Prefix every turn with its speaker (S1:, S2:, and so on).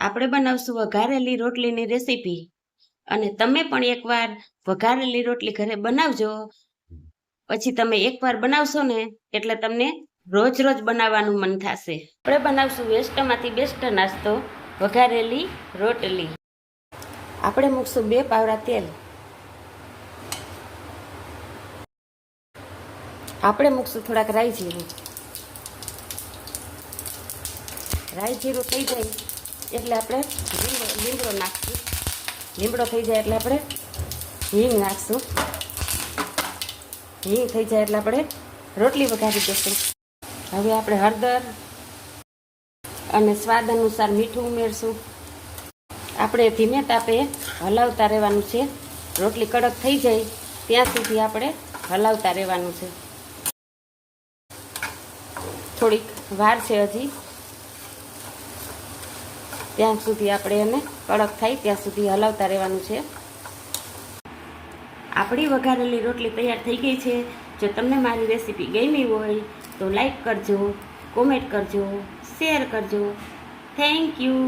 S1: આપણે બનાવશું વઘારેલી રોટલીની રેસીપી. અને તમે પણ એકવાર વઘારેલી રોટલી ઘરે બનાવજો. પછી તમે એકવાર બનાવશો ને, એટલે તમને રોજ રોજ બનાવવાનું મન થશે. આપણે બનાવશું વેસ્ટમાંથી બેસ્ટ નાસ્તો, વઘારેલી રોટલી. આપણે મૂકશું બે પાવડા તેલ. આપણે મૂકશું થોડાક રાઈ જીરું. રાઈ જીરું થઈ જાય. એટલે આપણે લીમડો લીમડો નાખશું. લીમડો થઈ જાય એટલે આપણે હિંગ નાખશું. હિંગ થઈ જાય એટલે આપણે રોટલી વઘારી દઈશું હવે આપણે હળદર અને સ્વાદ અનુસાર મીઠું ઉમેરશું. આપણે ધીમે તાપે હલાવતા રહેવાનું છે. રોટલી કડક થઈ જાય ત્યાં સુધી આપણે હલાવતા રહેવાનું છે. થોડીક વાર છે હજી. ત્યાં સુધી આપણે એને કડક થાય ત્યાં સુધી હલાવતા રહેવાનું છે. આપણી વઘારેલી રોટલી તૈયાર થઈ ગઈ છે. જો તમને મારી રેસીપી ગમી હોય તો લાઈક કરજો, કોમેન્ટ કરજો, શેર કરજો. Thank you